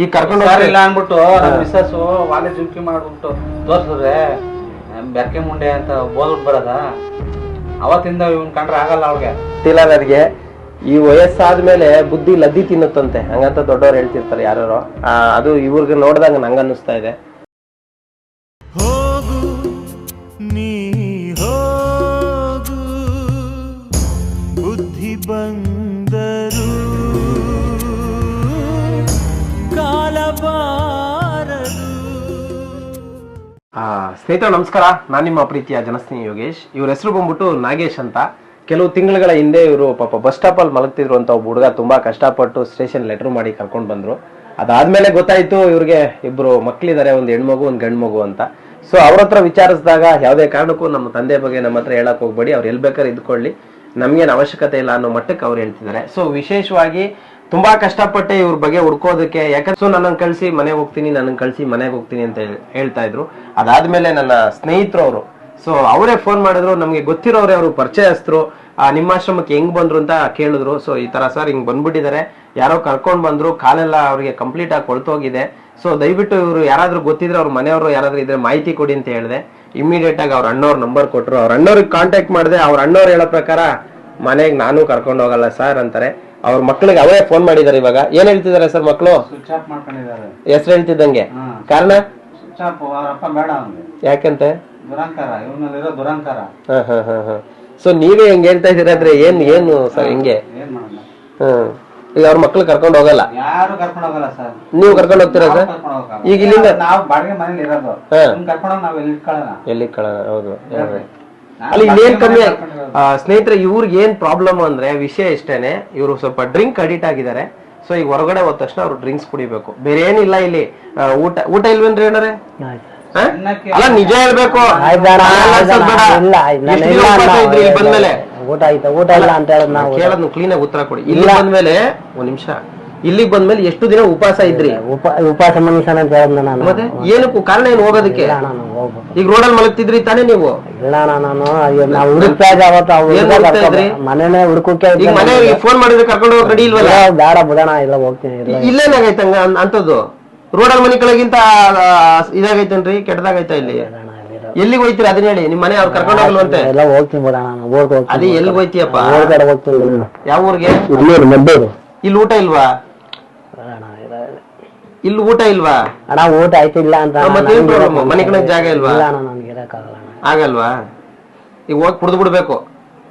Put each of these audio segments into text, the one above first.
ಈಗ ಕರ್ಕೊಂಡು ಇಲ್ಲ ಅನ್ಬಿಟ್ಟು ನಮ್ಮ ಮಿಸ್ಸಸ್ ವಾಲೆ ಜುಕಿ ಮಾಡ್ಬಿಟ್ಟು ತೋರ್ಸಿದ್ರೆ ಬೆರ್ಕೆ ಮುಂಡೆ ಅಂತ ಬೋದ್ಬಿಟ್ಟು ಬರದ? ಅವತ್ತಿಂದ ಇವನ್ ಕಂಡ್ರೆ ಆಗಲ್ಲ ಅವ್ಳಿಗೆ. ಗೊತ್ತಿಲ್ಲ ನನಗೆ ಈ ವಯಸ್ಸಾದ ಮೇಲೆ ಬುದ್ಧಿ ಲದ್ದಿ ತಿನ್ನುತ್ತಂತೆ. ಹಂಗಂತ ದೊಡ್ಡವ್ರು ಹೇಳ್ತಿರ್ತಾರೆ ಯಾರು ಅದು ಇವ್ರಿಗೆ ನೋಡಿದಾಗ ನಂಗೆ ಅನ್ನಿಸ್ತಾ ಇದೆ ಸ್ನೇಹಿತರೆ, ನಮಸ್ಕಾರ. ನಾನು ನಿಮ್ಮ ಪ್ರೀತಿಯ ಜನಸ್ನೇಹಿ ಯೋಗೇಶ್. ಇವ್ರ ಹೆಸರು ಬಂದ್ಬಿಟ್ಟು ನಾಗೇಶ್ ಅಂತ. ಕೆಲವು ತಿಂಗಳುಗಳ ಹಿಂದೆ ಇವರು ಪಾಪ ಬಸ್ ಸ್ಟಾಪಲ್ಲಿ ಮಲಗ್ತಿದ್ರು ಅಂತ ಒಬ್ಬ ಹುಡುಗ ತುಂಬಾ ಕಷ್ಟಪಟ್ಟು ಸ್ಟೇಷನ್ ಲೆಟರ್ ಮಾಡಿ ಕರ್ಕೊಂಡು ಬಂದರು. ಅದಾದ್ಮೇಲೆ ಗೊತ್ತಾಯಿತು ಇವ್ರಿಗೆ ಇಬ್ಬರು ಮಕ್ಕಳಿದ್ದಾರೆ ಒಂದು ಹೆಣ್ಮಗು, ಒಂದು ಗಂಡು ಮಗು ಅಂತ. ಸೊ ಅವ್ರ ಹತ್ರ ವಿಚಾರಿಸಿದಾಗ ಯಾವುದೇ ಕಾರಣಕ್ಕೂ ನಮ್ಮ ತಂದೆ ಬಗ್ಗೆ ನಮ್ಮ ಹತ್ರ ಹೇಳಕ್ ಹೋಗ್ಬೇಡಿ. ಅವ್ರು ಎಲ್ಲಿ ಬೇಕಾದ್ರೆ ಇದ್ಕೊಳ್ಳಿ. ನಮಗೇನು ಅವಶ್ಯಕತೆ ಇಲ್ಲ ಅನ್ನೋ ಮಟ್ಟಕ್ಕೆ ಅವ್ರು ಹೇಳ್ತಿದ್ದಾರೆ. ಸೊ ವಿಶೇಷವಾಗಿ ತುಂಬಾ ಕಷ್ಟಪಟ್ಟೆ ಇವ್ರ ಬಗ್ಗೆ ಹುಡ್ಕೋದಕ್ಕೆ. ಯಾಕಂದ್ರೆ ಸೊ ನನ್ನ ಕಳಿಸಿ ಮನೆಗೆ ಹೋಗ್ತೀನಿ ನನ್ನ ಕಳಿಸಿ ಮನೆಗೆ ಹೋಗ್ತೀನಿ ಅಂತ ಹೇಳ್- ಹೇಳ್ತಾ ಇದ್ರು. ಅದಾದ್ಮೇಲೆ ನನ್ನ ಸ್ನೇಹಿತರು ಅವರು. ಸೊ ಅವರೇ ಫೋನ್ ಮಾಡಿದ್ರು ನಮಗೆ ಗೊತ್ತಿರೋರೇ ಅವರು ಪರಿಚಯಸ್ಥರು. ಆ, ನಿಮ್ಮ ಆಶ್ರಮಕ್ಕೆ ಹೆಂಗ್ ಬಂದ್ರು ಅಂತ ಕೇಳಿದ್ರು. ಸೊ ಈ ತರ ಸರ್ ಹಿಂಗ್ ಬಂದ್ಬಿಟ್ಟಿದ್ದಾರೆ ಯಾರೋ ಕರ್ಕೊಂಡ್ ಬಂದ್ರು ಕಾಲೆಲ್ಲ ಅವ್ರಿಗೆ ಕಂಪ್ಲೀಟ್ ಆಗಿ ಕೊಳ್ತೋಗಿದೆ. ಸೊ ದಯವಿಟ್ಟು ಇವರು ಯಾರಾದ್ರೂ ಗೊತ್ತಿದ್ರೆ ಅವ್ರ ಮನೆಯವರು ಯಾರಾದ್ರೂ ಇದ್ರೆ ಮಾಹಿತಿ ಕೊಡಿ ಅಂತ ಹೇಳಿದೆ. ಇಮಿಡಿಯೇಟ್ ಆಗಿ ಅವ್ರ ಅಣ್ಣವ್ರ ನಂಬರ್ ಕೊಟ್ಟರು ಅವ್ರ ಅಣ್ಣವ್ರಿಗೆ ಕಾಂಟ್ಯಾಕ್ಟ್ ಮಾಡಿದೆ ಅವ್ರ ಅಣ್ಣವ್ರು ಹೇಳೋ ಪ್ರಕಾರ ಮನೆಗೆ ನಾನು ಕರ್ಕೊಂಡು ಹೋಗಲ್ಲ ಸರ್ ಅಂತಾರೆ. ಅವ್ರ ಮಕ್ಳಿಗೆ ಅವರೇ ಫೋನ್ ಮಾಡಿದಾರೆ ಇವಾಗ. ಏನ್ ಹೇಳ್ತಿದಾರೆ ಸರ್ ಮಕ್ಕಳು ಹೆಸರು ಹೇಳ್ತಿದ್ದಂಗೆ. ಕಾರಣ? ಯಾಕಂತೆ? ಸೊ ನೀವೇ ಹೆಂಗ್ ಹೇಳ್ತಾ ಇದೀರ ಅಂದ್ರೆ ಏನ್ ಏನು ಸರ್ ಹೆಂಗೆ? ಹ್ಮ್ ಈಗ ಅವ್ರ ಮಕ್ಳು ಕರ್ಕೊಂಡು ಹೋಗಲ್ಲ? ಯಾರು ಕರ್ಕೊಂಡು ಹೋಗಲ್ಲ ಸರ್. ನೀವು ಕರ್ಕೊಂಡು ಹೋಗ್ತೀರಾ ಸರ್? ಈಗ ಇಲ್ಲಿಂದ ನಾವು ಬಾಡಿಗೆ ಮನೇಲಿ ಇರೋದು. ಕರ್ಕೊಂಡು ನಾವು ಎಲ್ಲಿ ಇಟ್ಕೊಳ್ಳೋಣ ಎಲ್ಲಿ ಕಳ ಹೌದು ಅಲ್ಲಿ ಇನ್ನೇನ್ ಕಮ್ಮಿ ಸ್ನೇಹಿತರೆ ಇವ್ರಿಗೆ ಏನ್ ಪ್ರಾಬ್ಲಮ್ ಅಂದ್ರೆ ವಿಷಯ ಇಷ್ಟೇನೆ ಇವರು ಸ್ವಲ್ಪ ಡ್ರಿಂಕ್ ಅಡಿಟ್ ಆಗಿದ್ದಾರೆ. ಸೊ ಈಗ ಹೊರಗಡೆ ಹೋದ ತಕ್ಷಣ ಅವ್ರು ಡ್ರಿಂಕ್ಸ್ ಕುಡಿಬೇಕು. ಬೇರೆ ಏನಿಲ್ಲ ಇಲ್ಲಿ. ಊಟ ಊಟ ಇಲ್ವೇನ್ರಿ ಏನಾರೆ? ಅಲ್ಲ ನಿಜ ಹೇಳ್ಬೇಕು. ಬಂದ್ಮೇಲೆ. ಊಟ ಆಯ್ತಾ ಊಟ ಇಲ್ಲ ಅಂತ ಹೇಳೋದು ನಾವು ಕೇಳೋದ್ ಕ್ಲೀನ್ ಆಗಿ ಉತ್ತರ ಕೊಡಿ. ಇಲ್ಲ ಅಂದ್ಮೇಲೆ ಒಂದ್ ನಿಮಿಷ. ಇಲ್ಲಿಗೆ ಬಂದ್ಮೇಲೆ ಎಷ್ಟು ದಿನ ಉಪವಾಸ ಇದ್ರಿ? ಉಪ ಉಪವಾಸ ಮನುಷ್ಯನ ಅಂತ ಹೇಳೋದು ನಾನು ಮತ್ತೆ ಏನಕ್ಕೂ ಕಾರಣ ಏನು ಹೋಗೋದಕ್ಕೆ? ಇಲ್ಲ ನಾನು ಹೋಗ್ಬೇಕು. ಈಗ ರೋಡಲ್ಲಿ ಮಲಗ್ತಿದ್ರಿ ತಾನೇ ನೀವು? ಇಲ್ಲ ಅಣ್ಣ ನಾನು ಅಯ್ಯೋ, ನಾವು ಹುಡುಕ್ತಾ ಇದ್ದೆ ಅವತ್ತು ಅವ್ರು ಏನ್ ಹುಡುಗ ಹುಡುಕ್ತಾ ಇದ್ರಿ? ಈಗ ಮನೆ ಫೋನ್ ಮಾಡಿದ್ರೆ ಕರ್ಕೊಂಡು ಹೋಗಿ ರೆಡಿ ಇಲ್ವಲ್ಲ? ಬೇಡ ಬಿಡೋಣ ಇಲ್ಲ ಹೋಗ್ತೀನಿ ಇಲ್ಲ ಇಲ್ಲೇನಾಗೈತೆ ಹಂಗ ಅನ್- ಅಂತದ್ದು ರೋಡಲ್ಲಿ ಮನೆ ಕೆಳಗಿಂತ ಇದಾಗೈತೇನ್ರಿ ಕೆಟ್ಟದಾಗೈತ ಇಲ್ಲಿ? ಅಣ್ಣ, ಇಲ್ಲ. ಎಲ್ಲಿಗೆ ಹೋಯ್ತೀರಿ ಅದನ್ನ ಹೇಳಿ? ನಿಮ್ ಮನೆ ಅವ್ರು ಕರ್ಕೊಂಡು ಹೋಗಲ್ವಂತೆ ಎಲ್ಲ ಹೋಗ್ತೀನಿ ಬಿಡೋಣ ನಾನು ಊರ್ಗೆ ಹೋಗ್ತೀನಿ ಅದೇ ಎಲ್ಲಿಗೆ ಹೋಗ್ತೀನಿ. ಯಾವ ಊರಿಗೆ? ಮದ್ದೂರು. ಇಲ್ಲಿ ಊಟ ಇಲ್ವಾ? ಇಲ್ಲ, ಇಲ್ಲ. ಇಲ್ಲಿ ಊಟ ಇಲ್ವಾ? ಅಣ್ಣ ಊಟ ಆಯ್ತು ಇಲ್ಲ ಅಂತ ಮತ್ತೆ ಮತ್ತೇನ್ ನನ್ಗೆ problem? ಮನೆ ಕಡೆ ಜಾಗ ಇಲ್ವಾ? ಇಲ್ಲ ಅಣ್ಣ ನನ್ಗೆ ಇರಕ್ಕಾಗಲ್ಲ ಅಣ್ಣ. ಆಗಲ್ವಾ? ಈಗ ಹೋಗಿ ಕುಡ್ದು ಬಿಡ್ಬೇಕು.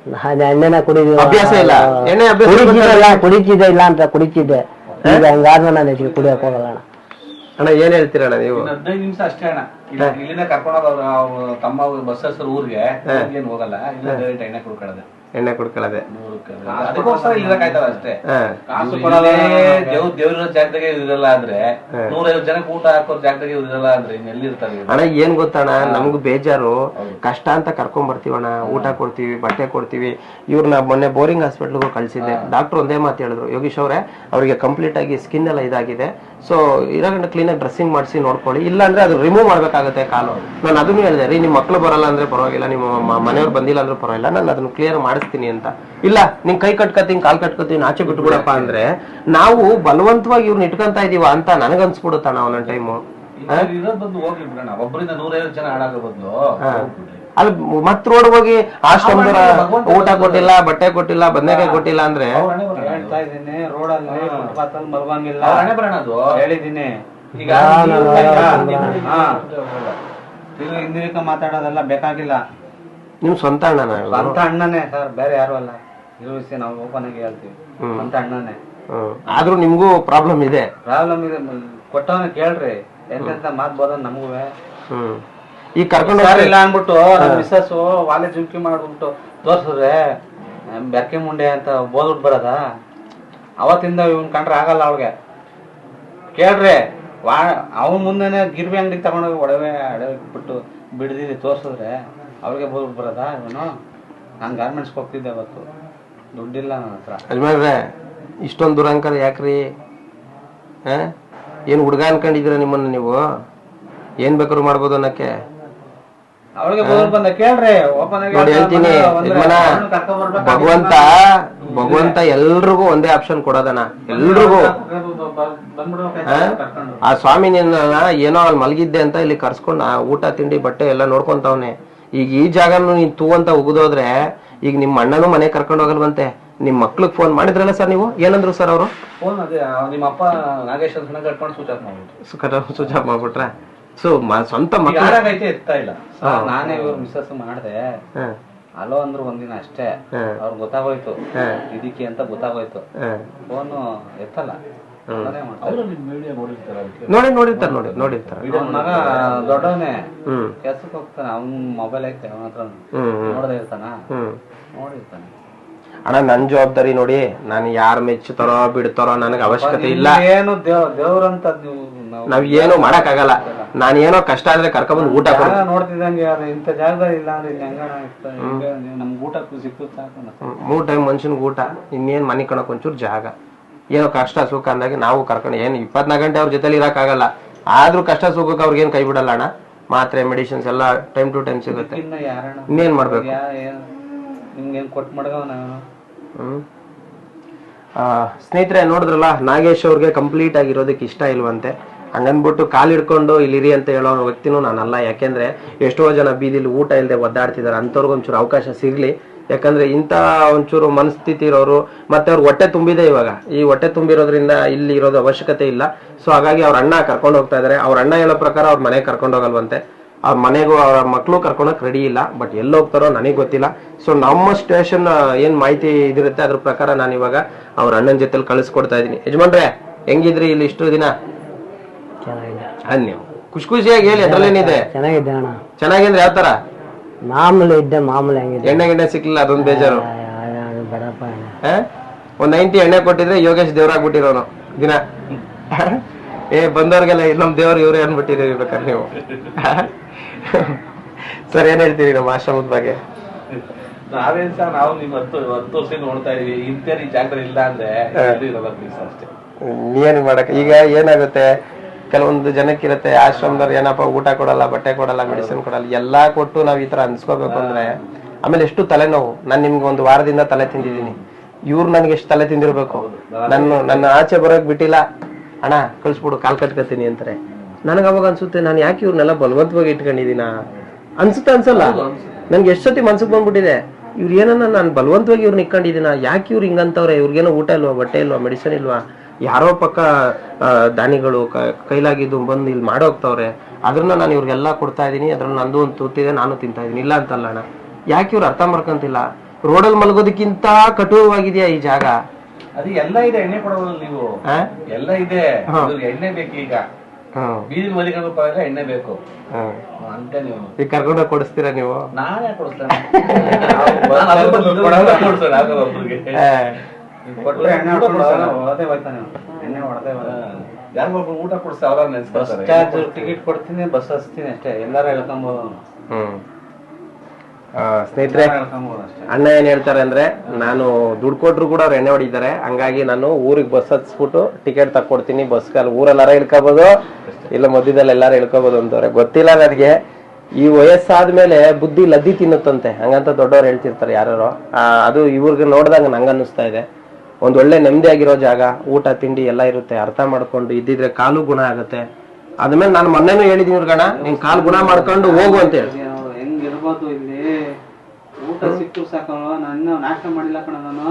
ನಾನು ಎಣ್ಣೆನ ಕುಡಿದಿಲ್ಲ ಅಭ್ಯಾಸ ಇಲ್ಲ. ಎಣ್ಣೆ ಅಭ್ಯಾಸ ಕುಡಿತಿದ್ದೆ ಕುಡಿತಿದ್ದೆ ಇಲ್ಲ ಅಂತ ಕುಡಿತಿದ್ದೆ. ಈಗ ಹಂಗಾದ್ಮೇಲೆ ನಾನು ಹೆಚ್ಚಿಗೆ ಕುಡಿಯಕ್ ಹೋಗಲ್ಲ ಅಣ್ಣ. ಅಣ್ಣ ಏನ್ ಹೇಳ್ತೀರಣ್ಣ ನೀವು? ಇನ್ನು ಹದಿನೈದು ನಿಮಿಷ ಅಷ್ಟೇ ಅಣ್ಣ. ಇಲ್ಲಿ- ಇಲ್ಲಿಂದ ಕರ್ಕೊಂಡೋಗ ಅವ್ರ ತಮ್ಮ ಬಸ್ ಹೆಸರು ಊರಿಗೆ ಏನ್ ಹೋಗಲ್ಲ. ಇಲ್ಲ ಡೈರೆಕ್ಟ್ ಎಣ್ಣೆ ಕುಡ್ಕೊಳ್ಳೋದೆ. ಎಣ್ಣೆ ಕುಡ್ಕೊಳ್ಳದೆ. ಅದಕ್ಕೋಸ್ಕರ ಇಲ್ಲಿ ಇರಕ್ಕಾಯ್ತದ ಅಷ್ಟೇ. ಹಾ ಕಾಸು ಕೊಡೋದೇ ದೇವ್ ದೇವ್ರ ಜಾಗದಾಗೆ ಇರಲ್ಲ ಅಂದ್ರೆ ನೂರೈವತ್ತು ಜನಕ್ಕೆ ಊಟ ಹಾಕೋ ಜಾಗದಾಗೆ ಇರಲ್ಲ ಅಂದ್ರೆ ಇರ್ತಾರೆ? ಅಣ್ಣ ಏನ್ ಗೊತ್ತಣ್ಣ? ನಮ್ಗೂ ಬೇಜಾರು. ಕಷ್ಟ ಅಂತ ಕರ್ಕೊಂಡ್ ಬರ್ತೀವಣ್ಣ ಊಟ ಕೊಡ್ತೀವಿ ಬಟ್ಟೆ ಕೊಡ್ತೀವಿ. ಇವ್ರನ್ನ ಮೊನ್ನೆ ಬೋರಿಂಗ್ ಹಾಸ್ಪಿಟ್ಲ್ಗೂ ಕಳ್ಸಿದ್ದೆ. ಡಾಕ್ಟರ್ ಒಂದೇ ಮಾತು ಹೇಳಿದ್ರು. ಯೋಗೀಶ್ ಅವ್ರೆ ಅವ್ರಿಗೆ ಕಂಪ್ಲೀಟ್ ಆಗಿ ಸ್ಕಿನ್ ಎಲ್ಲ ಇದಾಗಿದೆ. ಸೊ ಇರೋಗಂಡ ಕ್ಲೀನ್ ಆಗಿ ಡ್ರೆಸ್ಸಿಂಗ್ ಮಾಡಿಸಿ ನೋಡ್ಕೊಳ್ಳಿ. ಇಲ್ಲ ಅಂದ್ರೆ ಅದು ರಿಮೂವ್ ಮಾಡ್ಬೇಕಾಗತ್ತೆ ಕಾಲು. ನಾನು ಅದನ್ನು ಹೇಳಿದೆ ರೀ ನಿಮ್ಮ ಮಕ್ಳು ಬರಲ್ಲ ಅಂದ್ರೆ ಪರವಾಗಿಲ್ಲ ನಿಮ್ಮ ಮನೆಯವ್ರು ಬಂದಿಲ್ಲ ಅಂದ್ರೆ ಪರವಾಗಿಲ್ಲ ನಾನು ಅದನ್ನು ಕ್ಲಿಯರ್ ಮಾಡಿಸ್ತೀನಿ ಅಂತ. ಇಲ್ಲ ನಿನ್ ಕೈ ಕಟ್ಕತೀನಿ ಕಾಲ್ ಕಟ್ಕೋತೀನಿ ಆಚೆ ಬಿಟ್ಬಿಡಪ್ಪ ಅಂದ್ರೆ ನಾವು ಬಲವಂತವಾಗಿ ಇವ್ರನ್ನ ಇಟ್ಕೊಂತ ಇದೀವ ಅಂತ ನನಗನ್ಸ್ಬಿಡುತ್ತಣ್ಣ ಒಂದೊಂದ್ ಟೈಮು ಅಲ್ಲಿ ಮತ್ ರೋಡ್ ಹೋಗಿ ಆಶ್ರಮ ಊಟ ಕೊಟ್ಟಿಲ್ಲ ಬಟ್ಟೆ ಕೊಟ್ಟಿಲ್ಲ ಬದನೆಕಾಯಿ ಕೊಟ್ಟಿಲ್ಲ ಅಂದ್ರೆ ಹೇಳ್ತಾ ಇದ್ದೀನಿ. ರೋಡಲ್ಲಿ ಫುಟ್ಪಾತ್ ಅಲ್ಲಿ ಮಲ್ಗಂಗಿಲ್ಲ. ಹಣೆ ಬರೋಣ ಅದು. ಹೇಳಿದ್ದೀನಿ. ಈಗ ಹಾ ಹಿಂದಿರಿಕ ಮಾತಾಡೋದೆಲ್ಲ ಬೇಕಾಗಿಲ್ಲ. ನಿಮ್ ಸ್ವಂತ ಅಣ್ಣನ ಇವ್ರು? ಸ್ವಂತ ಅಣ್ಣನೇ ಸರ್ ಬೇರೆ ಯಾರು ಅಲ್ಲ. ಇರೋ ವಿಷಯ ನಾವು ಓಪನ್ ಆಗಿ ಹೇಳ್ತೀವಿ. ಸ್ವಂತ ಅಣ್ಣನೇ. ಹ್ಮ್. ಆದ್ರೂ ನಿಮ್ಗೂ ಪ್ರಾಬ್ಲಮ್ ಇದೆ? ಪ್ರಾಬ್ಲಮ್ ಇದೆ. ಕೊಟ್ಟವನ ಕೇಳ್ರಿ. ಎಂತೆಂತ ಮಾತ್ ಬೋದ ನಮಗೂ. ಈ ಈಗ ಕರ್ಕೊಂಡು ಸರ್ ಇಲ್ಲ ಅನ್ಬಿಟ್ಟು ನಮ್ಮ ಮಿಸ್ಸಸ್ ವಾಲೆ ಜುಂಕಿ ಮಾಡ್ಬಿಟ್ಟು ತೋರ್ಸಿದ್ರೆ ಬೆರ್ಕೆ ಮುಂಡೆ ಅಂತ ಬೋದ್ಬಿಟ್ಟು ಬರೋದ? ಅವತ್ತಿಂದ ಇವನ್ ಕಂಡ್ರೆ ಆಗಲ್ಲ ಅವ್ಳಿಗೆ. ಕೇಳ್ರಿ ವಾ ಅವನ್ ಮುಂದೆನೆ ಗಿರ್ವಿ ಅಂಗಡಿಗೆ ತಗೊಂಡೋಗಿ ಒಡವೆ ಅಡವೆ ಬಿಟ್ಟು ಬಿಡ್ದಿದ್ದು ತೋರ್ಸಿದ್ರೆ ಅವ್ರಿಗೆ ಬೋರ್ಡ್ ಬರೋದಾ ಇವನು? ನಾನು ಗಾರ್ಮೆಂಟ್ಸ್ಗೆ ಹೋಗ್ತಿದ್ದೆ ಅವತ್ತು. ದುಡ್ಡಿಲ್ಲ ನನ್ನ ಹತ್ರ. ಯಜಮಾನ್ರೆ ಇಷ್ಟೊಂದು ದುರಂಕಾರ ಯಾಕ್ರಿ? ಹಾಂ? ಏನು ಹುಡುಗ ಅನ್ಕೊಂಡಿದ್ದೀರ ನಿಮ್ಮನ್ನ ನೀವು? ಏನು ಬೇಕಾದ್ರು ಮಾಡ್ಬೋದು ಅನ್ನಕ್ಕೆ. ಅವ್ರಿಗೆ ಬೋರ್ಡ್ ಬಂದ. ಕೇಳ್ರಿ ಓಪನ್ ಆಗಿ ಹೇಳ್ತೀನಿ. ಭಗವಂತ ಭಗವಂತ ಎಲ್ರಿಗೂ ಒಂದೇ ಆಪ್ಷನ್ ಕೊಡೋದಣ್ಣ ಎಲ್ರಿಗೂ. ಆ? ಸ್ವಾಮಿ ನಿನ್ನ ಏನೋ ಅಲ್ಲಿ ಮಲಗಿದ್ದೆ ಅಂತ ಇಲ್ಲಿ ಕರ್ಸ್ಕೊಂಡ್ ಊಟ ತಿಂಡಿ ಬಟ್ಟೆ ಎಲ್ಲ ನೋಡ್ಕೊಂತವ್ನೆ. ಈಗ ಈ ಜಾಗನು ನೀನ್ ತೂ ಅಂತ ಉಗಿದೋದ್ರೆ ಈಗ ನಿಮ್ ಅಣ್ಣನೂ ಮನೆ ಕರ್ಕೊಂಡು ಹೋಗಲ್ವಂತೆ. ನಿಮ್ ಮಕ್ಳಿಗೆ ಫೋನ್ ಮಾಡಿದ್ರಲ್ಲ ಸರ್ ನೀವು? ಏನಂದ್ರು ಸರ್ ಅವರು? ನಿಮ್ಮ ಆಫ್ ಮಾಡ್ಬಿಟ್ರ. ಸೊ ಸ್ವಂತ ಮಕ್ಕಳ ನಾನೇ ಇವ್ರ ಮಿಸ್ಸಸ್ ಮಾಡ್ದೆ. ಹ್ಮ್ ಅಲೋ ಅಂದ್ರು ಒಂದಿನ ಅಷ್ಟೇ. ಅವ್ರ್ ಅವ್ರಿಗೆ ಗೊತ್ತಾಗೋಯ್ತು. ಇದಕ್ಕೆ ಅಂತ ಗೊತ್ತಾಗೋಯ್ತು. ಫೋನ್ ಎತ್ತಲ್ಲ. ನೋಡಿ ನೋಡಿರ್ತಾರೆ ನೋಡಿ ನೋಡಿರ್ತಾರೆ. ಮಗ ದೊಡ್ಡವನೇ. ಕೆಲ್ಸಕ್ಕೆ ಹೋಗ್ತಾನೆ. ಅವ್ನ ಮೊಬೈಲ್ ಐತೆ ಅವನ ಹತ್ರ ನೋಡದೆ ಇರ್ತಾನ? ನೋಡಿರ್ತಾನೆ. ಅಣ್ಣ ನನ್ ಜವಾಬ್ದಾರಿ ನೋಡಿ ನಾನು ಯಾರು ಮೆಚ್ಚುತ್ತಾರೋ ಬಿಡ್ತಾರೋ ನನಗೆ ಅವಶ್ಯಕತೆ ಇಲ್ಲ. ಏನು ದೇವ್ ದೇವ್ರಂತ ನೀವು ಏನು ಮಾಡಕ್ ಆಗಲ್ಲ ನಾನು ಏನೋ ಕಷ್ಟ ಆದ್ರೆ ಕರ್ಕೊಂಡ್ಬಂದು ಊಟ ಕೊಡು. ಜಾಗ ನೋಡ್ತಿದ್ದಂಗೆ ಯಾರು ಇಂಥ ಜಾಗದಲ್ಲಿ ಇಲ್ಲ ಅಂದ್ರೆ ಇಲ್ಲಿ ಹೆಂಗಣ ಇರ್ತಾರೆ? ಹಿಂಗೆ ನೀವು ನಮ್ಗೆ ಊಟ ಮೂರು ಸಾಕು ಅನ್ನಿಸ್ತು. ಹ್ಮ್. ಮೂರ್ ಟೈಮ್ ಮನುಷ್ಯನಿಗೆ ಊಟ ಇನ್ನೇನ್ ಮನೆ ಕಣಕ್ ಒಂಚೂರು ಜಾಗ. ಏನೋ ಕಷ್ಟ ಸುಖ ಅಂದಾಗ ನಾವು ಕರ್ಕೊಂಡು ಏನು ಇಪ್ಪತ್ನಾಲ್ಕು ಗಂಟೆ ಅವ್ರ ಜೊತೆಲಿ ಇರೋಕ್ಕಾಗಲ್ಲ. ಆದ್ರೂ ಕಷ್ಟ ಸುಖಕ್ಕೆ ಅವ್ರಿಗೇನು ಕೈ ಬಿಡಲ್ಲ ಅಣ್ಣ? ಮಾತ್ರೆ ಮೆಡಿಸಿನ್ಸ್ ಎಲ್ಲ ಟೈಮ್ ಟು ಟೈಮ್ ಸಿಗುತ್ತೆ. ಇನ್ನ ಯಾರಣ್ಣ? ಇನ್ನೇನ್ ಮಾಡ್ಬೇಕು? ಯಾ ಏನು ನಿಮ್ಗೇನು ಕೊಟ್ಟು ಮಡ್ಗವ ನಾನು ಹ್ಮ್. ಆ, ಸ್ನೇಹಿತರೆ ನೋಡಿದ್ರಲ್ಲ ನಾಗೇಶ್ ಅವ್ರಿಗೆ ಕಂಪ್ಲೀಟ್ ಆಗಿರೋದಕ್ಕೆ ಇಷ್ಟ ಇಲ್ವಂತೆ. ಹಂಗನ್ಬಿಟ್ಟು ಕಾಲ್ ಹಿಡ್ಕೊಂಡು ಇಲ್ಲಿರಿ ಅಂತ ಹೇಳೋ ವ್ಯಕ್ತಿನೂ ನಾನಲ್ಲ. ಯಾಕೆಂದ್ರೆ ಎಷ್ಟೋ ಜನ ಬೀದಿಲಿ ಊಟ ಇಲ್ಲದೆ ಒದ್ದಾಡ್ತಿದ್ದಾರೆ. ಅಂಥವ್ರಿಗೆ ಒಂಚೂರು ಅವಕಾಶ ಸಿಗ್ಲಿ. ಯಾಕಂದ್ರೆ ಇಂಥ ಒಂಚೂರು ಮನಸ್ಥಿತಿ ಇರೋರು, ಮತ್ತೆ ಅವ್ರು ಹೊಟ್ಟೆ ತುಂಬಿದೆ ಇವಾಗ. ಈ ಹೊಟ್ಟೆ ತುಂಬಿರೋದ್ರಿಂದ ಇಲ್ಲಿ ಇರೋದು ಅವಶ್ಯಕತೆ ಇಲ್ಲ. ಸೊ ಹಾಗಾಗಿ ಅವ್ರ ಅಣ್ಣ ಕರ್ಕೊಂಡು ಹೋಗ್ತಾ ಇದಾರೆ ಅವ್ರ ಅಣ್ಣ ಹೇಳೋ ಪ್ರಕಾರ ಅವ್ರ ಮನೆಗೆ ಕರ್ಕೊಂಡು ಹೋಗಲ್ವಂತೆ. ಅವ್ರ ಮನೆಗೂ ಅವರ ಮಕ್ಕಳು ಕರ್ಕೊಳಕ್ ರೆಡಿ ಇಲ್ಲ. ಬಟ್ ಎಲ್ಲಿ ಹೋಗ್ತಾರೋ ನನಗೆ ಗೊತ್ತಿಲ್ಲ. ಸೊ ನಮ್ಮ ಸ್ಟೇಷನ್ ಏನ್ ಮಾಹಿತಿ ಇದಿರುತ್ತೆ ಅದ್ರ ಪ್ರಕಾರ ನಾನು ಇವಾಗ ಅವ್ರ ಅಣ್ಣನ ಜೊತೆಲಿ ಕಳಿಸ್ಕೊಡ್ತಾ ಇದೀನಿ ಯಜಮಾನ್ರೆ, ಹೆಂಗಿದ್ರಿ ಇಲ್ಲಿ ಇಷ್ಟು ದಿನ? ಚೆನ್ನಾಗಿದೆ. ಅನ್ಯ. ಖುಷಿ ಖುಷಿಯಾಗಿ ಹೇಳಿ ಅದ್ರಲ್ಲೇನಿದೆ ಚೆನ್ನಾಗಿದೆ ಅಣ್ಣ. ಚೆನ್ನಾಗಿಂದ್ರೆ ಯಾವ ತರ ಮಾಮೂಲಿ ಇದ್ದೆ ಮಾಮೂಲಿ ಹೆಂಗಿದೆ. ಎಣ್ಣೆ ಗಿಣ್ಣೆ ಸಿಕ್ಲಿಲ್ಲ ಅದೊಂದು ಬೇಜಾರು. ಯಾರು ಬೇಡಪ್ಪ ಅಣ್ಣ. ಆ? ಒಂದ್ ನೈಂಟಿ ಎಣ್ಣೆ ಕೊಟ್ಟಿದ್ರೆ ಯೋಗೇಶ್ ದೇವ್ರಾಗ್ಬಿಟ್ಟಿರೋನು ದಿನ. ಏ ಬಂದವ್ರಿಗೆಲ್ಲ ನಮ್ ದೇವ್ರು ಇವ್ರೆ ಅನ್ಬಿಟ್ಟಿರಿ ಬೇಕಾದ್ರೆ ನೀವು. ಸರ್ ಏನ್ ಹೇಳ್ತೀರಿ ನಮ್ಮ ಆಶ್ರಮದ ಬಗ್ಗೆ? ನಾವೇನ್ ಸರ್ ನಾವು ನಿಮ್ ಹತ್ತು ಹತ್ತು ವರ್ಷ ನೋಡ್ತಾ ಇದೀವಿ. ಇಂತೇನು ಈ ಜಾಗದಲ್ಲಿ ಇಲ್ಲ ಅಂದ್ರೆ ಎಲ್ಲೂ ಇರಲ್ಲ ಪ್ಲೀಸ್ ಅಷ್ಟೇ. ಏನ್ ಮಾಡಕ್? ಈಗ ಏನಾಗುತ್ತೆ? ಕೆಲವೊಂದು ಜನಕ್ಕಿರುತ್ತೆ ಆಶ್ರಮದವ್ರು ಏನಪ್ಪ ಊಟ ಕೊಡಲ್ಲ ಬಟ್ಟೆ ಕೊಡಲ್ಲ ಮೆಡಿಸಿನ್ ಕೊಡಲ್ಲ ಎಲ್ಲಾ ಕೊಟ್ಟು ನಾವ್ ಈ ತರ ಅನ್ಸ್ಕೋಬೇಕು ಅಂದ್ರೆ ಆಮೇಲೆ ಎಷ್ಟು ತಲೆನೋವು. ನಾನ್ ನಿಮ್ಗೆ ಒಂದು ವಾರದಿಂದ ತಲೆ ತಿಂದಿದ್ದೀನಿ. ಇವ್ರು ನನ್ಗೆ ಎಷ್ಟು ತಲೆ ತಿಂದಿರ್ಬೇಕು? ನನ್ನ ನನ್ನ ಆಚೆ ಬರೋಕ್ ಬಿಟ್ಟಿಲ್ಲ. ಅಣ್ಣ ಕಳ್ಸ್ಬಿಡು ಕಾಲ್ ಕಟ್ಕೋತೀನಿ ಅಂತಾರೆ. ನನಗೆ ಅವಾಗ ಅನ್ಸುತ್ತೆ ನಾನು ಯಾಕೆ ಇವ್ರನ್ನೆಲ್ಲ ಬಲವಂತವಾಗಿ ಇಟ್ಕೊಂಡಿದೀನ ಅನ್ಸುತ್ತೆ ಅನ್ಸಲ್ಲ. ನನ್ಗೆ ಎಷ್ಟು ಸತಿ ಮನ್ಸಿಗೆ ಬಂದ್ಬಿಟ್ಟಿದೆ. ಇವ್ರು ಏನನ್ನ ನಾನು ಬಲವಂತವಾಗಿ ಇವ್ರನ್ನ ಇಟ್ಕೊಂಡಿದ್ದೀನ? ಯಾಕೆ ಇವ್ರು ಹಿಂಗಂತವ್ರೆ? ಇವ್ರಿಗೇನೋ ಊಟ ಇಲ್ವಾ ಬಟ್ಟೆ ಇಲ್ವಾ ಮೆಡಿಸಿನ್ ಇಲ್ವಾ? ಯಾರೋ ಪಕ್ಕ ದಾನಿಗಳು ಕೈಲಾಗಿದ್ದು ಬಂದು ಇಲ್ಲಿ ಮಾಡೋಗ್ತವ್ರೆ ಅದ್ರನ್ನ ನಾನು ಇವ್ರಿಗೆಲ್ಲ ಕೊಡ್ತಾ ಇದೀನಿ ಅದ್ರಲ್ಲಿ ನಂದು ಒಂದು ತುತ್ತಿದೆ ನಾನು ತಿಂತಾ ಇದೀನಿ ಇಲ್ಲ ಅಂತಲ್ಲ ಅಣ್ಣ. ಯಾಕೆ ಇವ್ರು ಅರ್ಥ ಮಾಡ್ಕೊಂತಿಲ್ಲ? ರೋಡಲ್ಲಿ ಮಲಗೋದಕ್ಕಿಂತ ಕಠೋರವಾಗಿದೆಯಾ ಈ ಜಾಗ? ಅದು ಎಲ್ಲ ಇದೆ ಎಣ್ಣೆ ಕೊಡೋದ್ರಲ್ಲಿ ನೀವು. ಎಲ್ಲ ಇದೆ. ಎಣ್ಣೆ ಬೇಕು ಈಗ. ಬೀದಿ ಪರವಾಗಿಲ್ಲ ಎಣ್ಣೆ ಬೇಕು. ಅಂತ ನೀವು. ಈಗ ಕರ್ಕೊಂಡೋಗಿ ಕೊಡಿಸ್ತೀರಾ ನೀವು? ನಾನೇ ಕೊಡಿಸ್ತೇನೆ ನಾನು ಅದ್ರ ಬದಲು ಕೊಡೋಲ್ಲ. ಕೊಡ್ಸ್ತೇನೆ ಯಾವ್ದಾದ್ರು ಒಬ್ರಿಗೆ. ಆ, ಕೊಟ್ರೆ ಎಣ್ಣೆ ಹೊಡ್ಕೊಂಡು ಹೋಯ್ತಾನೆ ಎಣ್ಣೆ ಹೊಡೆದೇ ಯಾರಿಗೋ ಒಬ್ರು ಊಟ ಕೊಡಿಸ್ತಾ ಅವ್ರ ಬಸ್ ನೆನ್ಸ್ಕೊತಾರೆ ಚಾರ್ಜ್ ಟಿಕೆಟ್ ಕೊಡ್ತೀನಿ ಬಸ್ ಹಚ್ತೀನಿ ಅಷ್ಟೇ. ಎಲ್ಲಾರು ಹೇಳ್ಕೊಂಬೋದು ಹ್ಮ್. ಆ, ಸ್ನೇಹಿತರೆ ಅಣ್ಣ ಏನ್ ಹೇಳ್ತಾರೆ ಅಂದ್ರೆ ನಾನು ದುಡ್ಡು ಕೊಟ್ರು ಕೂಡ ಅವ್ರು ಎಣ್ಣೆ ಹೊಡಿತಾರೆ. ಹಂಗಾಗಿ ನಾನು ಊರಿಗೆ ಬಸ್ ಹತ್ಸ್ಬಿಟ್ಟು ಟಿಕೆಟ್ ತಕ್ಕೊಡ್ತೀನಿ. ಬಸ್ ಅಲ್ಲಿ ಊರಲ್ಲಾರ ಇಳ್ಕೋಬಹುದು ಇಲ್ಲ ಮಧ್ಯದಲ್ಲಿ ಎಲ್ಲಾರು ಇಳ್ಕೋಬಹುದು ಅಂತವ್ರೆ. ಗೊತ್ತಿಲ್ಲ ನನಗೆ. ಈ ವಯಸ್ಸಾದ್ಮೇಲೆ ಬುದ್ಧಿ ಲದ್ದಿ ತಿನ್ನುತ್ತಂತೆ. ಹಂಗಂತ ದೊಡ್ಡವ್ರು ಹೇಳ್ತಿರ್ತಾರೆ ಯಾರು ಅದು ಇವ್ರಿಗೆ ನೋಡ್ದಂಗ ನಂಗೆ ಅನ್ನಿಸ್ತಾ ಇದೆ. ಒಂದ್ ಒಳ್ಳೆ ನೆಮ್ಮದಿಯಾಗಿರೋ ಜಾಗ ಊಟ ತಿಂಡಿ ಎಲ್ಲ ಇರುತ್ತೆ. ಅರ್ಥ ಮಾಡ್ಕೊಂಡು ಇದ್ದಿದ್ರೆ ಕಾಲು ಗುಣ ಆಗುತ್ತೆ. ಅದ್ಮೇಲೆ ನಾನು ಮೊನ್ನೆನೂ ಹೇಳಿದೀನಿ ಗಣ ನೀನ್ ಕಾಲು ಗುಣ ಮಾಡ್ಕೊಂಡು ಹೋಗು ಅಂತ ಹೇಳಿ. ಅವ್ರು ಹೆಂಗ್ ಇರ್ಬೋದು ಇಲ್ಲಿ? ಊಟ ಸಿಕ್ಕು ಸಾಕಲ್ವ ನಾನು ಇನ್ನೂ ನಾಷ್ಟ ಮಾಡಿಲ್ಲ ಕಣ ನಾನು.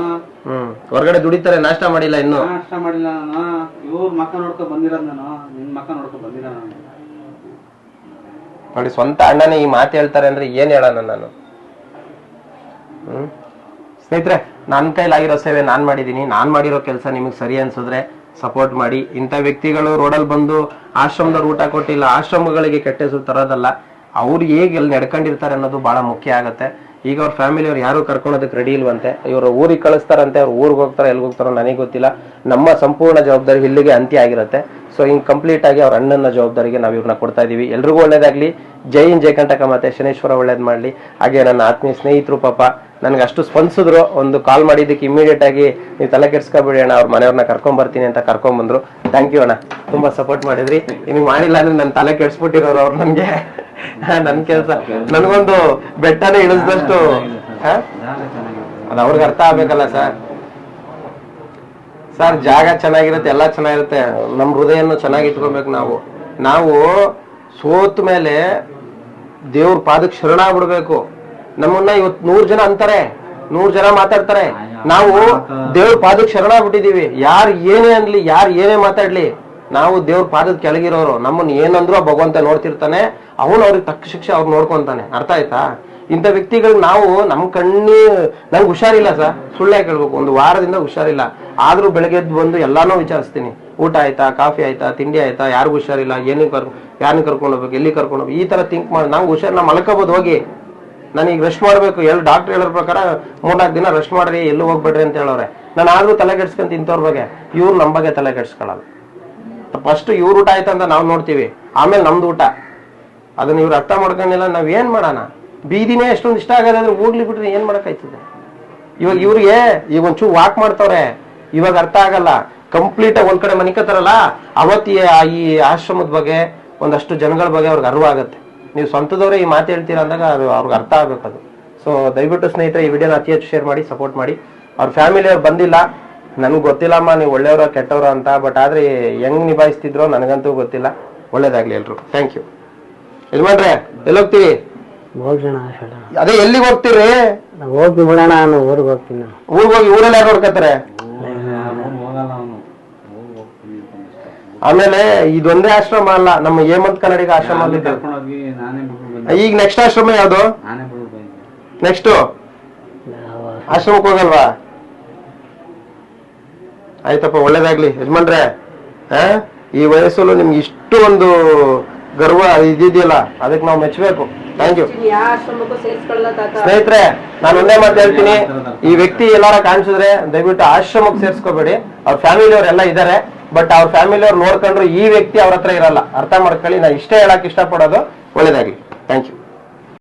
ಹ್ಮ್ ಹೊರಗಡೆ ದುಡಿತಾರೆ ನಾಷ್ಟ ಮಾಡಿಲ್ಲ ಇನ್ನು. ನಾಷ್ಟ ಮಾಡಿಲ್ಲ ನಾನು. ಇವ್ರ ಮಕ್ಕ ನೋಡ್ಕೊ ಬಂದಿರೋದ್ ನಾನು. ನಿನ್ ಮಕ್ಕ ನೋಡ್ಕೊ ಬಂದಿರೋ ನಾನು. ನೋಡಿ ಸ್ವಂತ ಅಣ್ಣನೇ ಈ ಮಾತು ಹೇಳ್ತಾರೆ ಅಂದ್ರೆ ಏನ್ ಹೇಳೋಣ ನಾನು? ಸ್ನೇಹಿತರೆ ನನ್ನ ಕೈಲಾಗಿರೋ ಸೇವೆ ನಾನು ಮಾಡಿದ್ದೀನಿ. ನಾನು ಮಾಡಿರೋ ಕೆಲಸ ನಿಮಗೆ ಸರಿ ಅನ್ಸಿದ್ರೆ ಸಪೋರ್ಟ್ ಮಾಡಿ. ಇಂಥ ವ್ಯಕ್ತಿಗಳು ರೋಡಲ್ಲಿ ಬಂದು ಆಶ್ರಮದವ್ರು ಊಟ ಕೊಟ್ಟಿಲ್ಲ, ಆಶ್ರಮಗಳಿಗೆ ಕೆಟ್ಟ ಹೆಸರು ತರೋದಲ್ಲ, ಅವ್ರು ಹೇಗೆ ಎಲ್ಲಿ ನಡ್ಕೊಂಡಿರ್ತಾರೆ ಅನ್ನೋದು ಭಾಳ ಮುಖ್ಯ ಆಗುತ್ತೆ. ಈಗ ಅವ್ರ ಫ್ಯಾಮಿಲಿ ಅವ್ರು ಯಾರು ಕರ್ಕೊಳೋದಕ್ಕೆ ರೆಡಿ ಇಲ್ವಂತೆ, ಇವರು ಊರಿಗೆ ಕಳಿಸ್ತಾರಂತೆ, ಅವ್ರು ಊರಿಗೆ ಹೋಗ್ತಾರೆ ಎಲ್ಲಿಗೆ ಹೋಗ್ತಾರೋ ನನಗೆ ಗೊತ್ತಿಲ್ಲ. ನಮ್ಮ ಸಂಪೂರ್ಣ ಜವಾಬ್ದಾರಿ ಇಲ್ಲಿಗೆ ಅಂತ್ಯ ಆಗಿರುತ್ತೆ. ಸೊ ಹಿಂಗ್ ಕಂಪ್ಲೀಟ್ ಆಗಿ ಅವ್ರ ಅಣ್ಣನ ಜವಾಬ್ದಾರಿಗೆ ನಾವು ಇವ್ರನ್ನ ಕೊಡ್ತಾ ಇದೀವಿ. ಎಲ್ರಿಗೂ ಒಳ್ಳೇದಾಗ್ಲಿ. ಜೈ ಇನ್ ಜೈ ಕಂಟಕ ಮತ್ತೆ ಶನೇಶ್ವರ ಒಳ್ಳೇದ್ ಮಾಡ್ಲಿ. ಹಾಗೆ ನನ್ನ ಆತ್ಮೀಯ ಸ್ನೇಹಿತರು ಪಾಪ, ನನ್ಗೆ ಅಷ್ಟು ಸ್ಪಂದಿಸಿದ್ರು. ಒಂದು ಕಾಲ್ ಮಾಡಿದ್ದಕ್ಕೆ ಇಮಿಡಿಯೇಟ್ ಆಗಿ ನೀವು ತಲೆ ಕೆಡ್ಸ್ಕೊಬೇಡಿ ಅಣ್ಣ. ಅವ್ರ ಮನೆಯವ್ರನ್ನ ಕರ್ಕೊಂಡ್ ಬರ್ತೀನಿ ಅಂತ ಕರ್ಕೊಂಡ್ ಬಂದ್ರು ಥ್ಯಾಂಕ್ ಯು ಅಣ್ಣ. ತುಂಬಾ ಸಪೋರ್ಟ್ ಮಾಡಿದ್ರಿ. ನಿಮ್ಗೆ ಮಾಡಿಲ್ಲ ಅಂದ್ರೆ ನನ್ನ ತಲೆ ಕೆಡ್ಸ್ಬಿಟ್ಟಿರೋರು ಅವ್ರು ನನ್ಗೆ. ನನ್ ಕೆಲ್ಸ. ನನಗೊಂದು ಬೆಟ್ಟನೇ ಇಳಿಸ್ದಷ್ಟು? ಅದು ಅವ್ರಿಗೆ ಅರ್ಥ ಆಗ್ಬೇಕಲ್ಲ ಸರ್. ಸರ್, ಜಾಗ ಚೆನ್ನಾಗಿರುತ್ತೆ, ಎಲ್ಲ ಚೆನ್ನಾಗಿರುತ್ತೆ. ನಮ್ಮ ಹೃದಯನ ಚೆನ್ನಾಗಿ ಇಟ್ಕೊಬೇಕು ನಾವು. ನಾವು ಸೋತ ಮೇಲೆ ದೇವ್ರ ಪಾದಕ್ಕೆ ಶರಣಾಗ್ಬಿಡ್ಬೇಕು ನಮ್ಮನ್ನ ಇವತ್ತು ನೂರ್ ಜನ ಅಂತಾರೆ. ನೂರ್ ಜನ ಮಾತಾಡ್ತಾರೆ. ನಾವು ದೇವ್ರ ಪಾದಕ್ಕೆ ಶರಣಾಗ್ಬಿಟ್ಟಿದೀವಿ ಯಾರು ಏನೇ ಅನ್ಲಿ, ಯಾರು ಏನೇ ಮಾತಾಡ್ಲಿ, ನಾವು ದೇವ್ರ ಪಾದದ ಕೆಳಗಿರೋರು. ನಮ್ಮನ್ನ ಏನಂದ್ರು ಭಗವಂತ ನೋಡ್ತಿರ್ತಾನೆ. ಅವನು ಅವ್ರಿಗೆ ತಕ್ಕ ಶಿಕ್ಷೆ ಅವ್ರು ನೋಡ್ಕೊಂತಾನೆ. ಅರ್ಥ ಆಯ್ತಾ? ಇಂಥ ವ್ಯಕ್ತಿಗಳು ನಾವು ನಮ್ ಕಣ್ಣಿ, ನಂಗೆ ಹುಷಾರಿಲ್ಲ ಸರ್. ಸುಳ್ಳೆ ಕೇಳ್ಬೇಕು ಒಂದು ವಾರದಿಂದ ಹುಷಾರಿಲ್ಲ. ಆದ್ರೂ ಬೆಳಗ್ಗೆ ಎದ್ದು ಬಂದು ಎಲ್ಲಾನು ವಿಚಾರಿಸ್ತೀನಿ. ಊಟ ಆಯ್ತಾ? ಕಾಫಿ ಆಯ್ತಾ? ತಿಂಡಿ ಆಯ್ತಾ? ಯಾರಿಗೂ ಹುಷಾರಿಲ್ಲ. ಏನಿಗೆ ಕರ್ಕೊ ಯಾರನ್ನ ಕರ್ಕೊಂಡು ಹೋಗ್ಬೇಕು? ಎಲ್ಲಿ ಕರ್ಕೊಂಡು ಹೋಗ್ಬೇಕು? ಈ ತರ ಥಿಂಕ್ ಮಾಡಿ, ನಂಗೆ ಹುಷಾರ್ ನಾ ಮಲ್ಕೋಬೋದು, ಹೋಗಿ. ನನಗೆ ರೆಸ್ಟ್ ಮಾಡಬೇಕು. ಎಲ್ಲಿ ಡಾಕ್ಟರ್ ಹೇಳೋ ಪ್ರಕಾರ ಮೂರ್ನಾಲ್ಕು ದಿನ ರೆಸ್ಟ್ ಮಾಡ್ರಿ, ಎಲ್ಲೂ ಹೋಗ್ಬೇಡ್ರಿ ಅಂತ ಹೇಳೋರೆ. ನಾನು ಆದ್ರೂ ತಲೆ ಕೆಡ್ಸ್ಕೊಂತ ಇಂಥವ್ರ ಬಗ್ಗೆ. ಇವ್ರು ನಮ್ಮ ಬಗ್ಗೆ ತಲೆ ಕೆಡ್ಸ್ಕೊಳ್ಳಲ್ಲ ಫಸ್ಟ್ ಇವ್ರ ಊಟ ಆಯ್ತಾ ಅಂತ ನಾವು ನೋಡ್ತೀವಿ. ಆಮೇಲೆ ನಮ್ದು ಊಟ. ಅದನ್ನ ಇವ್ರು ಅರ್ಥ ಮಾಡ್ಕೊಂಡಿಲ್ಲ. ನಾವ್ ಏನ್ ಮಾಡೋಣ? ಬೀದಿನೇ ಎಷ್ಟೊಂದು ಇಷ್ಟ ಆಗೋದಾದ್ರೆ ಹೋಗ್ಲಿ ಬಿಟ್ರೆ ಏನ್ ಮಾಡಕ್ಕಾಯ್ತದೆ? ಇವಾಗ ಇವ್ರಿಗೆ ಈಗ ಒಂಚೂರು ವಾಕ್ ಮಾಡ್ತವ್ರೆ, ಇವಾಗ ಅರ್ಥ ಆಗಲ್ಲ. ಕಂಪ್ಲೀಟ್ ಆಗಿ ಒಂದ್ ಕಡೆ ಮನಿಕತ್ತಾರಲ್ಲ ಅವತ್ತಿ ಈ ಆಶ್ರಮದ ಬಗ್ಗೆ, ಒಂದಷ್ಟು ಜನಗಳ ಬಗ್ಗೆ ಅವ್ರಿಗೆ ಅರಿವು ಆಗುತ್ತೆ. ನೀವು ಸ್ವಂತದವ್ರೆ ಈ ಮಾತು ಹೇಳ್ತೀರಾ ಅಂದಾಗ ಅದು ಅವ್ರಿಗೆ ಅರ್ಥ ಆಗ್ಬೇಕು ಅದು. ಸೊ ದಯವಿಟ್ಟು ಸ್ನೇಹಿತರೆ, ಈ ವಿಡಿಯೋನ ಅತಿ ಹೆಚ್ಚು ಶೇರ್ ಮಾಡಿ ಸಪೋರ್ಟ್ ಮಾಡಿ. ಅವ್ರ ಫ್ಯಾಮಿಲಿ ಅವ್ರು ಬಂದಿಲ್ಲ, ನನಗೆ ಗೊತ್ತಿಲ್ಲಮ್ಮ, ನೀವು ಒಳ್ಳೆಯವರ, ಕೆಟ್ಟವ್ರ ಅಂತ ಬಟ್ ಆದ್ರೆ ಹೆಂಗ್ ನಿಭಾಯಿಸ್ತಿದ್ರೋ ನನಗಂತೂ ಗೊತ್ತಿಲ್ಲ. ಒಳ್ಳೇದಾಗ್ಲಿ ಎಲ್ರು ಥ್ಯಾಂಕ್ ಯು ಯಜಮಾನ್ರೆ, ಎಲ್ಲಿ ಅದೇ ಎಲ್ಲಿಗೆ ಹೋಗ್ತೀರಿ? ಹೋಗಿ ಬಿಡೋಣ ನಾನು ಊರಿಗೆ ಹೋಗ್ತೀನಿ. ನಾನು ಊರಿಗೆ ಹೋಗಿ ಊರಲ್ಲಿ ಯಾರು ನೋಡ್ಕತ್ತಾರೆ ಆಮೇಲೆ ಇದೊಂದೇ ಆಶ್ರಮ ಅಲ್ಲ ನಮ್ಮ ಹೇಮಂತ್ ಕನ್ನಡಿಗ ಆಶ್ರಮ ಈಗ ನೆಕ್ಸ್ಟ್ ಆಶ್ರಮ ಯಾವ್ದು? ನೆಕ್ಸ್ಟ್ ಆಶ್ರಮಕ್ಕೆ ಹೋಗಲ್ವಾ? ಆಯ್ತಪ್ಪ ಒಳ್ಳೇದಾಗ್ಲಿ. ಯಜಮಾನ್ರೆ ಆ? ಈ ವಯಸ್ಸಲ್ಲೂ ನಿಮ್ಗೆ ಇಷ್ಟು ಒಂದು ಗರ್ವ ಇದಿದೆಯಲ್ಲ ಅದಕ್ಕೆ ನಾವು ಮೆಚ್ಚಬೇಕು. ಥ್ಯಾಂಕ್ ಯು ಸ್ನೇಹಿತರೆ ನಾನು ಒಂದೇ ಮಾತು ಹೇಳ್ತೀನಿ. ಈ ವ್ಯಕ್ತಿ ಎಲ್ಲಾರ ಕಾಣಿಸಿದ್ರೆ ದಯವಿಟ್ಟು ಆಶ್ರಮಕ್ಕೆ ಸೇರಿಸ್ಕೋಬೇಡಿ. ಅವ್ರ ಫ್ಯಾಮಿಲಿ ಅವರೆಲ್ಲ ಇದ್ದಾರೆ ಬಟ್ ಅವ್ರ ಫ್ಯಾಮಿಲಿ ಅವ್ರು ನೋಡ್ಕೊಂಡ್ರು ಈ ವ್ಯಕ್ತಿ ಅವ್ರ ಹತ್ರ ಇರಲ್ಲ. ಅರ್ಥ ಮಾಡ್ಕೊಳ್ಳಿ. ನಾ ಇಷ್ಟೇ ಹೇಳಕ್ ಇಷ್ಟಪಡೋದು ಒಳ್ಳೇದಾಗ್ಲಿ. Thank you